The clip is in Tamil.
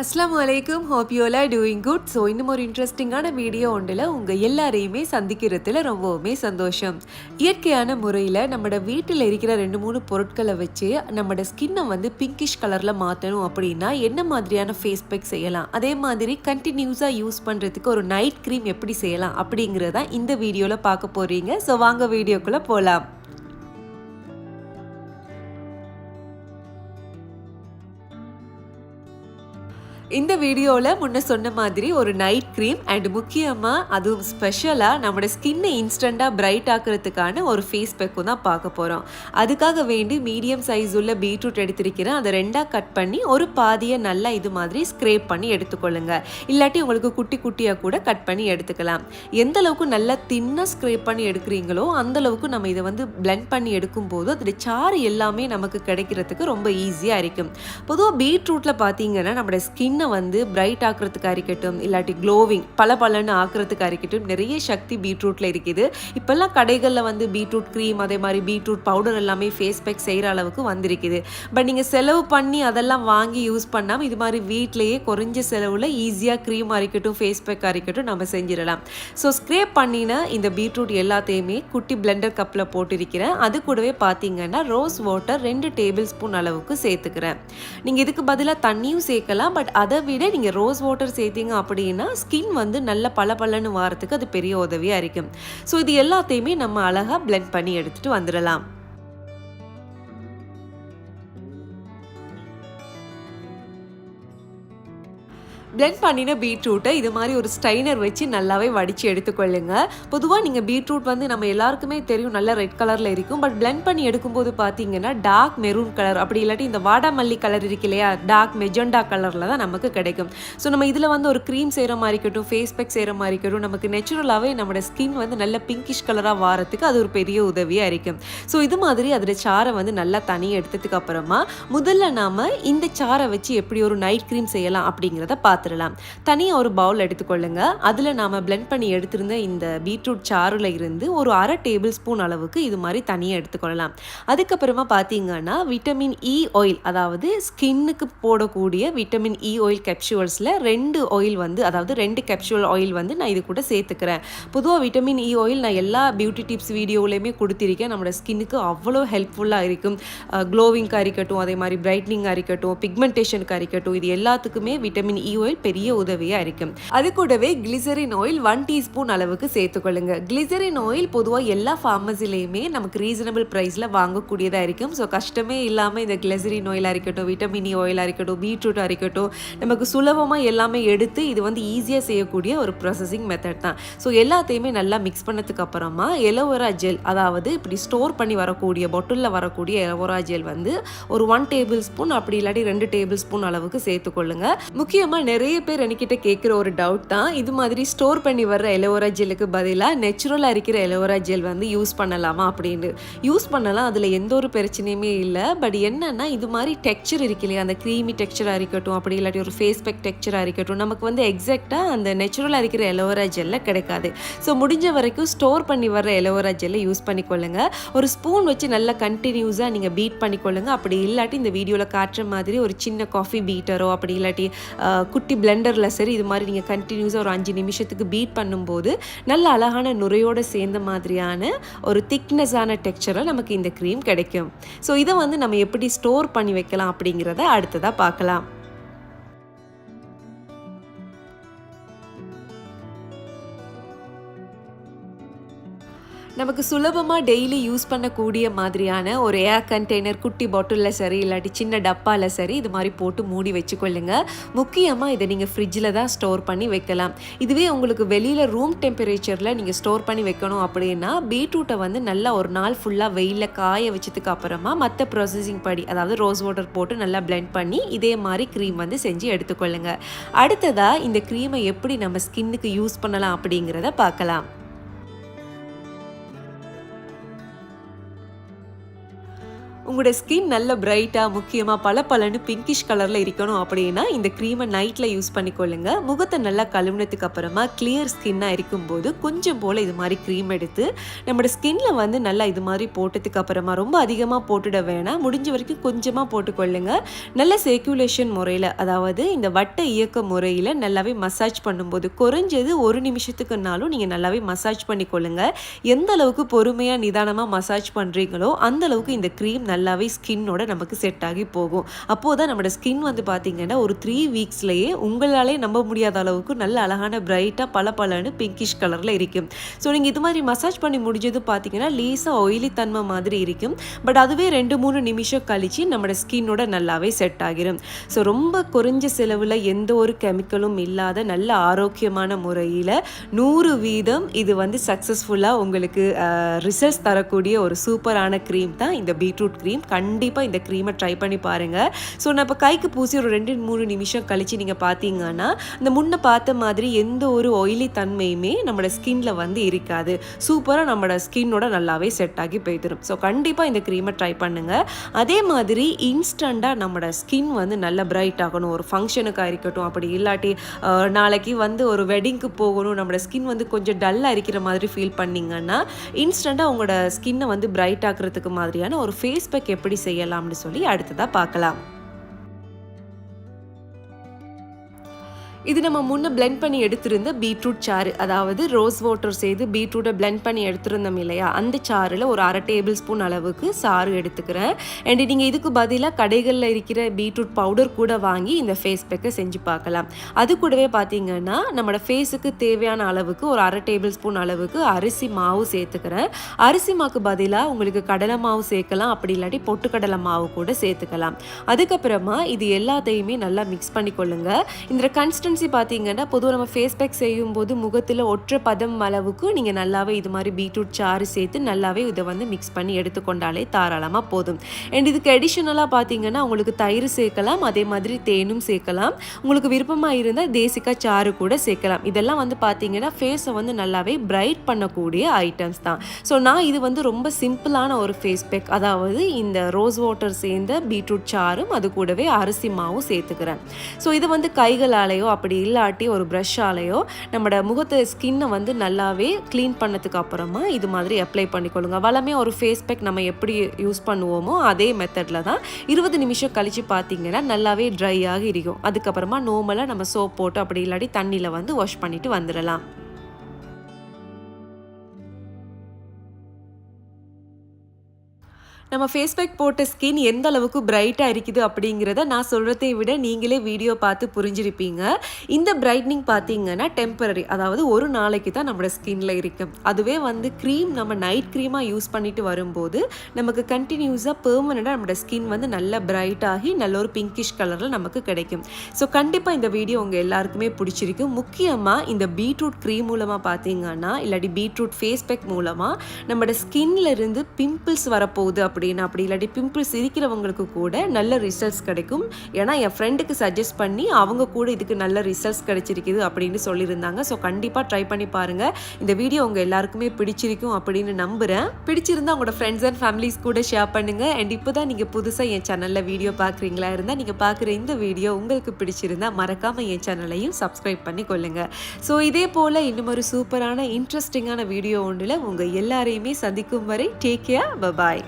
அஸ்லாம் வலைக்கும் hope you all doing good so இன்னும் ஒரு இன்ட்ரெஸ்டிங்கான வீடியோ ஒன்றில் உங்கள் எல்லாரையுமே சந்திக்கிறதுல ரொம்பவுமே சந்தோஷம். இயற்கையான முறையில் நம்மளோட வீட்டில் இருக்கிற ரெண்டு மூணு பொருட்களை வச்சு நம்மளோட ஸ்கின்னை வந்து பிங்கிஷ் கலரில் மாற்றணும் அப்படின்னா என்ன மாதிரியான ஃபேஸ் பேக் செய்யலாம்? அதே மாதிரி கண்டினியூஸாக யூஸ் பண்ணுறதுக்கு ஒரு நைட் க்ரீம் எப்படி செய்யலாம் அப்படிங்கிறதான் இந்த வீடியோவில் பார்க்க போகிறீங்க ஸோ வாங்க வீடியோக்குள்ளே போகலாம் இந்த வீடியோவில் முன்ன சொன்ன மாதிரி ஒரு நைட் க்ரீம் அண்ட் முக்கியமாக அதுவும் ஸ்பெஷலாக நம்மளோட ஸ்கின்னை இன்ஸ்டண்ட்டாக பிரைட் ஆக்கிறதுக்கான ஒரு ஃபேஸ் பேக்கும் தான் பார்க்க போகிறோம் அதுக்காக வேண்டி மீடியம் சைஸ் உள்ள பீட்ரூட் எடுத்திருக்கிறேன். அதை ரெண்டாக கட் பண்ணி ஒரு பாதியை நல்லா இது மாதிரி ஸ்க்ரேப் பண்ணி எடுத்துக்கொள்ளுங்க. இல்லாட்டி உங்களுக்கு குட்டி குட்டியாக கூட கட் பண்ணி எடுத்துக்கலாம். எந்த அளவுக்கு நல்லா தின்னாக ஸ்க்ரேப் பண்ணி எடுக்கிறீங்களோ அந்த அளவுக்கு நம்ம இதை வந்து பிளெண்ட் பண்ணி எடுக்கும்போது அதோட சாறு எல்லாமே நமக்கு கிடைக்கிறதுக்கு ரொம்ப ஈஸியாக இருக்கும். பொதுவாக பீட்ரூட்டில் பார்த்தீங்கன்னா நம்மளோட ஸ்கின் ஸ்கின்னை வந்து பிரைட் ஆக்கிறதுக்காக இருக்கட்டும் இல்லாட்டி க்ளோவிங் பல பலன்னு ஆக்கிறதுக்காக இருக்கட்டும் நிறைய சக்தி பீட்ரூட்டில் இருக்குது. இப்போல்லாம் கடைகளில் வந்து பீட்ரூட் க்ரீம் அதே மாதிரி பீட்ரூட் பவுடர் எல்லாமே ஃபேஸ் பேக் செய்கிற அளவுக்கு வந்திருக்குது. பட் நீங்கள் செலவு பண்ணி அதெல்லாம் வாங்கி யூஸ் பண்ணாமல் இது மாதிரி வீட்டிலேயே குறைஞ்ச செலவில் ஈஸியாக க்ரீம் அரைக்கட்டும் ஃபேஸ் பேக் அரைக்கட்டும் நம்ம செஞ்சிடலாம். ஸோ ஸ்க்ரேப் பண்ணின இந்த பீட்ரூட் எல்லாத்தையுமே குட்டி பிளெண்டர் கப்பில் போட்டிருக்கிறேன். அது கூடவே பார்த்தீங்கன்னா ரோஸ் வாட்டர் ரெண்டு டேபிள் ஸ்பூன் அளவுக்கு சேர்த்துக்கிறேன். நீங்கள் இதுக்கு பதிலாக தண்ணியும் சேர்க்கலாம் பட் அதை விட நீங்கள் ரோஸ் வாட்டர் சேர்த்தீங்க அப்படின்னா ஸ்கின் வந்து நல்ல பல பலன்னு வாரத்துக்கு அது பெரிய உதவியாக இருக்கும். ஸோ இது எல்லாத்தையுமே நம்ம அழகாக பிளெண்ட் பண்ணி எடுத்துகிட்டு வந்துடலாம். பிளெண்ட் பண்ணின பீட்ரூட்டை இது மாதிரி ஒரு ஸ்டைனர் வச்சு நல்லாவே வடித்து எடுத்துக்கொள்ளுங்க. பொதுவாக நீங்கள் பீட்ரூட் வந்து நம்ம எல்லாருக்குமே தெரியும் நல்ல ரெட் கலரில் இருக்கும். பட் பிளெண்ட் பண்ணி எடுக்கும்போது பார்த்தீங்கன்னா டார்க் மெரூன் கலர் அப்படி இல்லாட்டி இந்த வாடாமல்லி கலர் இருக்கு இல்லையா? டார்க் மெஜெண்டா கலரில் தான் நமக்கு கிடைக்கும். ஸோ நம்ம இதில் வந்து ஒரு க்ரீம் செய்கிற மாதிரி இருக்கட்டும் ஃபேஸ் பேக் செய்கிற மாதிரி இருக்கட்டும் நமக்கு நேச்சுரலாகவே நம்மளோட ஸ்கின் வந்து நல்ல பிங்கிஷ் கலராக வாரத்துக்கு அது ஒரு பெரிய உதவியாக இருக்கும். ஸோ இது மாதிரி அதோட சாரை வந்து நல்லா தனியாக எடுத்ததுக்கு அப்புறமா முதல்ல நாம் இந்த சாரை வச்சு எப்படி ஒரு நைட் க்ரீம் செய்யலாம் அப்படிங்கிறத பார்த்து பார்த்துடலாம். தனியாக ஒரு பவுல் எடுத்துக்கொள்ளுங்க. அதில் நாம் பிளெண்ட் பண்ணி எடுத்திருந்த இந்த பீட்ரூட் சாறில் இருந்து ஒரு அரை டேபிள் ஸ்பூன் அளவுக்கு இது மாதிரி தனியாக எடுத்துக்கொள்ளலாம். அதுக்கப்புறமா பார்த்தீங்கன்னா விட்டமின் இ e ஆயில் அதாவது ஸ்கின்னுக்கு போடக்கூடிய விட்டமின் இ ஆயில் கேப்சூல்ஸில் ரெண்டு ஆயில் வந்து அதாவது ரெண்டு கேப்சூல் ஆயில் வந்து நான் இது கூட சேர்த்துக்கிறேன். பொதுவாக விட்டமின் இ ஆயில் நான் எல்லா பியூட்டி டிப்ஸ் வீடியோலையுமே கொடுத்திருக்கேன். நம்மளோட ஸ்கின்னுக்கு அவ்வளோ ஹெல்ப்ஃபுல்லாக இருக்கும். க்ளோவிங்காக இருக்கட்டும் அதே மாதிரி பிரைட்னிங்காக இருக்கட்டும் பிக்மெண்டேஷனுக்காக இருக்கட்டும் இது எல்லாத்துக்குமே விட்டமின் இ ஆயில் பெரிய உதவியாக இருக்கும் அது கூடவே கிளிசரின் ஆயில் ஒன் டீஸ்பூன் அளவுக்கு சேர்த்துக்கொள்ளுங்க கிளிசரின் ஆயில் பொதுவாக எல்லா ஃபார்மசிலையுமே நமக்கு ரீசனபிள் ப்ரைஸில் வாங்கக்கூடியதாக இருக்கும் ஸோ கஷ்டமே இல்லாமல் இந்த கிளிசரின் ஆயிலாக இருக்கட்டும் விட்டமினி இ ஆயிலாக இருக்கட்டும் பீட்ரூட்டாக இருக்கட்டும் நமக்கு சுலபமாக எல்லாமே எடுத்து இது வந்து ஈஸியாக செய்யக்கூடிய ஒரு ப்ராசஸிங் மெத்தட் தான். ஸோ எல்லாத்தையுமே நல்லா மிக்ஸ் பண்ணதுக்கு அப்புறமா எலோவரா ஜெல் அதாவது இப்படி ஸ்டோர் பண்ணி வரக்கூடிய பொட்டிலில் வரக்கூடிய எலோவரா ஜெல் வந்து ஒரு ஒன் டேபிள் ஸ்பூன் அப்படி இல்லாட்டி ரெண்டு டேபிள் ஸ்பூன் அளவுக்கு சேர்த்துக்கொள்ளுங்க முக்கியமாக நிறைய நிறைய பேர் என்கிட்ட கேட்குற ஒரு டவுட் தான். இது மாதிரி ஸ்டோர் பண்ணி வர்ற எலோவரா ஜெல்லுக்கு பதிலாக நேச்சுரலாக இருக்கிற எலோரா ஜெல் வந்து யூஸ் பண்ணலாமா அப்படின்னு. யூஸ் பண்ணலாம் அதில் எந்த ஒரு பிரச்சனையுமே இல்லை. பட் என்னன்னா இது மாதிரி டெக்ஸ்சர் இருக்கு இல்லையா? அந்த க்ரீமி டெக்ஸ்சராக இருக்கட்டும் அப்படி இல்லாட்டி ஒரு ஃபேஸ் பேக் டெக்ஸ்சராக இருக்கட்டும் நமக்கு வந்து எக்ஸாக்டாக அந்த நேச்சுரலாக இருக்கிற எலோவரா ஜெல்ல கிடைக்காது. ஸோ முடிஞ்ச வரைக்கும் ஸ்டோர் பண்ணி வர்ற எலோவரா ஜெல்லை யூஸ் பண்ணிக்கொள்ளுங்க. ஒரு ஸ்பூன் வச்சு நல்லா கண்டினியூஸாக நீங்கள் பீட் பண்ணிக்கொள்ளுங்க. அப்படி இல்லாட்டி இந்த வீடியோவில் காட்டுற மாதிரி ஒரு சின்ன காஃபி பீட்டரோ அப்படி இல்லாட்டி குட்டி பிளெண்டரில் சரி இது மாதிரி நீங்கள் கண்டினியூஸாக ஒரு அஞ்சு நிமிஷத்துக்கு பீட் பண்ணும்போது நல்ல அழகான நுரையோடு சேர்ந்த மாதிரியான ஒரு திக்னஸான டெக்ஸ்சரில் நமக்கு இந்த க்ரீம் கிடைக்கும். ஸோ இதை வந்து நம்ம எப்படி ஸ்டோர் பண்ணி வைக்கலாம் அப்படிங்கிறத அடுத்ததாக பார்க்கலாம். நமக்கு சுலபமாக டெய்லி யூஸ் பண்ணக்கூடிய மாதிரியான ஒரு ஏர் கண்டெய்னர் குட்டி பாட்டிலில் சரி இல்லாட்டி சின்ன டப்பாவில் சரி இது மாதிரி போட்டு மூடி வச்சுக்கொள்ளுங்க. முக்கியமாக இதை நீங்கள் ஃப்ரிட்ஜில் தான் ஸ்டோர் பண்ணி வைக்கலாம். இதுவே உங்களுக்கு வெளியில் ரூம் டெம்பரேச்சரில் நீங்கள் ஸ்டோர் பண்ணி வைக்கணும் அப்படின்னா பீட்ரூட்டை வந்து நல்லா ஒரு நாள் ஃபுல்லாக வெயிலில் காய வச்சதுக்கு அப்புறமா மற்ற ப்ராசஸிங் படி அதாவது ரோஸ் வாட்டர் போட்டு நல்லா பிளெண்ட் பண்ணி இதே மாதிரி க்ரீம் வந்து செஞ்சு எடுத்துக்கொள்ளுங்க. அடுத்ததாக இந்த க்ரீமை எப்படி நம்ம ஸ்கின்னுக்கு யூஸ் பண்ணலாம் அப்படிங்கிறத பார்க்கலாம். உங்களோட ஸ்கின் நல்ல பிரைட்டாக முக்கியமாக பல பலன்னு பிங்கிஷ் கலரில் இருக்கணும் அப்படின்னா இந்த க்ரீமை நைட்டில் யூஸ் பண்ணிக்கொள்ளுங்க. முகத்தை நல்லா கழுவுனதுக்கு அப்புறமா கிளியர் ஸ்கின்னாக இருக்கும்போது கொஞ்சம் போல் இது மாதிரி க்ரீம் எடுத்து நம்மளோட ஸ்கின்ல வந்து நல்லா இது மாதிரி போட்டதுக்கு அப்புறமா ரொம்ப அதிகமாக போட்டுட வேணாம். முடிஞ்ச வரைக்கும் கொஞ்சமாக போட்டுக்கொள்ளுங்க. நல்ல சர்க்குலேஷன் முறையில் அதாவது இந்த வட்ட இயக்க முறையில் நல்லாவே மசாஜ் பண்ணும்போது குறைஞ்சது ஒரு நிமிஷத்துக்குனாலும் நீங்கள் நல்லாவே மசாஜ் பண்ணிக்கொள்ளுங்க. எந்த அளவுக்கு பொறுமையாக நிதானமாக மசாஜ் பண்ணுறீங்களோ அந்த அளவுக்கு இந்த க்ரீம் நல்லாவே ஸ்கின்னோட நமக்கு செட் ஆகி போகும். அப்போது தான் நம்மளோட ஸ்கின் வந்து பார்த்திங்கன்னா ஒரு த்ரீ வீக்ஸ்லேயே உங்களாலே நம்ப முடியாத அளவுக்கு நல்ல அழகான பிரைட்டாக பல பலன்னு பிங்கிஷ் கலரில் இருக்கும். ஸோ நீங்கள் இது மாதிரி மசாஜ் பண்ணி முடிஞ்சது பார்த்தீங்கன்னா லேசாக ஆயிலி தன்மை மாதிரி இருக்கும். பட் அதுவே ரெண்டு மூணு நிமிஷம் கழித்து நம்மளோட ஸ்கின்னோட நல்லாவே செட் ஆகிரும். ஸோ ரொம்ப குறைஞ்ச செலவில் எந்த ஒரு கெமிக்கலும் இல்லாத நல்ல ஆரோக்கியமான முறையில் நூறு வீதம் இது வந்து சக்ஸஸ்ஃபுல்லாக உங்களுக்கு ரிசல்ட்ஸ் தரக்கூடிய ஒரு சூப்பரான க்ரீம் தான் இந்த பீட்ரூட் க்ரீம் கண்டிப்பாக இந்த க்ரீமை ட்ரை பண்ணி பாருங்கள் ஸோ நான் இப்போ கைக்கு பூசி ஒரு ரெண்டு மூணு நிமிஷம் கழித்து நீங்கள் பார்த்தீங்கன்னா இந்த முன்ன பார்த்த மாதிரி எந்த ஒரு ஆயிலி தன்மையுமே நம்மளோட ஸ்கின்ல வந்து இருக்காது. சூப்பராக நம்மளோட ஸ்கின்னோட நல்லாவே செட் ஆகி போய்த்திரும் ஸோ கண்டிப்பாக இந்த க்ரீமை ட்ரை பண்ணுங்கள் அதே மாதிரி இன்ஸ்டண்ட்டாக நம்மளோட ஸ்கின் வந்து நல்லா பிரைட் ஆகணும். ஒரு ஃபங்க்ஷனுக்காக இருக்கட்டும். அப்படி இல்லாட்டி நாளைக்கு வந்து ஒரு வெட்டிங்க்கு போகணும். நம்மளோட ஸ்கின் வந்து கொஞ்சம் டல்லாக இருக்கிற மாதிரி ஃபீல் பண்ணிங்கன்னா இன்ஸ்டண்ட்டாக உங்களோட ஸ்கின்னை வந்து பிரைட் ஆக்குறதுக்கு மாதிரியான ஒரு ஃபேஸ் பேக் எப்படி செய்யலாம்னு சொல்லி அடுத்ததாக பார்க்கலாம். இது நம்ம முன்ன பிளெண்ட் பண்ணி எடுத்திருந்த பீட்ரூட் சாறு. அதாவது ரோஸ் வாட்டர் செய்து பீட்ரூட்டை பிளெண்ட் பண்ணி எடுத்திருந்தோம் இல்லையா? அந்த சாறில் ஒரு அரை டேபிள் ஸ்பூன் அளவுக்கு சாறு எடுத்துக்கிறேன். அண்ட் நீங்கள் இதுக்கு பதிலாக கடைகளில் இருக்கிற பீட்ரூட் பவுடர் கூட வாங்கி இந்த ஃபேஸ் பேக்கை செஞ்சு பார்க்கலாம். அது கூடவே பார்த்தீங்கன்னா நம்மளோட ஃபேஸுக்கு தேவையான அளவுக்கு ஒரு அரை டேபிள் ஸ்பூன் அளவுக்கு அரிசி மாவு சேர்த்துக்கிறேன். அரிசி மாவுக்கு பதிலாக உங்களுக்கு கடலை மாவு சேர்க்கலாம். அப்படி இல்லாட்டி பொட்டுக்கடலை மாவு கூட சேர்த்துக்கலாம். அதுக்கப்புறமா இது எல்லாத்தையுமே நல்லா மிக்ஸ் பண்ணி கொள்ளுங்கள் இந்த கன்சிஸ்டன்சி கன்சிஸ்டன்சி பார்த்தீங்கன்னா பொதுவாக நம்ம ஃபேஸ் பேக் செய்யும்போது முகத்தில் ஒற்றை பதம் அளவுக்கு நீங்கள் நல்லாவே இது மாதிரி பீட்ரூட் சாறு சேர்த்து நல்லாவே இதை வந்து மிக்ஸ் பண்ணி எடுத்துக்கொண்டாலே தாராளமாக போதும். அண்ட் இதுக்கு அடிஷ்னலாக பார்த்தீங்கன்னா உங்களுக்கு தயிர் சேர்க்கலாம் அதே மாதிரி தேனும் சேர்க்கலாம். உங்களுக்கு விருப்பமாக இருந்தால் தேசிக்கா சாறு கூட சேர்க்கலாம். இதெல்லாம் வந்து பார்த்தீங்கன்னா ஃபேஸை வந்து நல்லாவே பிரைட் பண்ணக்கூடிய ஐட்டம்ஸ் தான். ஸோ நான் இது வந்து ரொம்ப சிம்பிளான ஒரு ஃபேஸ் பேக் அதாவது இந்த ரோஸ் வாட்டர் சேர்ந்த பீட்ரூட் சாறும் அது கூடவே அரிசி மாவும் சேர்த்துக்கிறேன். ஸோ இது வந்து கைகளாலேயோ அப்படி இல்லாட்டி ஒரு ப்ரஷ்ஷாலேயோ நம்மளோட முகத்தை ஸ்கின்னை வந்து நல்லாவே க்ளீன் பண்ணதுக்கு அப்புறமா இது மாதிரி அப்ளை பண்ணிக்கொள்ளுங்க. வளமே ஒரு ஃபேஸ் பேக் நம்ம எப்படி யூஸ் பண்ணுவோமோ அதே மெத்தடில் தான் இருபது நிமிஷம் கழித்து பார்த்தீங்கன்னா நல்லாவே ட்ரை ஆகி இருக்கும் அதுக்கப்புறமா நோமலாக நம்ம சோப் போட்டு அப்படி இல்லாட்டி தண்ணியில் வந்து வாஷ் பண்ணிட்டு வந்துடலாம் நம்ம ஃபேஸ் பேக் போட்ட ஸ்கின் எந்த அளவுக்கு பிரைட்டாக இருக்குது அப்படிங்கிறத நான் சொல்கிறதை விட நீங்களே வீடியோ பார்த்து புரிஞ்சிருப்பீங்க. இந்த பிரைட்னிங் பார்த்தீங்கன்னா டெம்பரரி அதாவது ஒரு நாளைக்கு தான் நம்மளோட ஸ்கின்ல இருக்கும். அதுவே வந்து க்ரீம் நம்ம நைட் க்ரீமாக யூஸ் பண்ணிட்டு வரும்போது நமக்கு கண்டினியூஸாக பெர்மனண்டாக நம்மளோட ஸ்கின் வந்து நல்ல பிரைட் ஆகி நல்ல ஒரு பிங்கிஷ் கலரில் நமக்கு கிடைக்கும். ஸோ கண்டிப்பாக இந்த வீடியோ உங்கள் எல்லாருக்குமே பிடிச்சிருக்கும் முக்கியமாக இந்த பீட்ரூட் க்ரீம் மூலமாக பார்த்தீங்கன்னா இல்லாட்டி பீட்ரூட் ஃபேஸ் பேக் மூலமாக நம்மளோட ஸ்கின்ல இருந்து பிம்பிள்ஸ் வரப்போகுது அப்படின்னு அப்படி இல்லாட்டி பிம்பிள்ஸ் இருக்கிறவங்களுக்கு கூட நல்ல ரிசல்ட்ஸ் கிடைக்கும். ஏன்னா என் ஃப்ரெண்டுக்கு சஜஸ்ட் பண்ணி அவங்க கூட இதுக்கு நல்ல ரிசல்ட்ஸ் கிடைச்சிருக்குது அப்படின்னு சொல்லியிருந்தாங்க. ஸோ கண்டிப்பாக ட்ரை பண்ணி பாருங்கள் இந்த வீடியோ உங்கள் எல்லாருக்குமே பிடிச்சிருக்கும் அப்படின்னு நம்புகிறேன் பிடிச்சிருந்தா உங்களோட ஃப்ரெண்ட்ஸ் அண்ட் ஃபேமிலிஸ் கூட ஷேர் பண்ணுங்கள் அண்ட் இப்போ தான் நீங்கள் புதுசாக என் சேனலில் வீடியோ பார்க்குறீங்களா இருந்தால் நீங்கள் பார்க்குற இந்த வீடியோ உங்களுக்கு பிடிச்சிருந்தா மறக்காமல் என் சேனலையும் சப்ஸ்கிரைப் பண்ணி கொள்ளுங்கள் ஸோ இதே போல் இன்னும் ஒரு சூப்பரான இன்ட்ரெஸ்டிங்கான வீடியோ ஒன்றில் உங்கள் எல்லாரையுமே சந்திக்கும் வரை டேக் கேர் பபாய்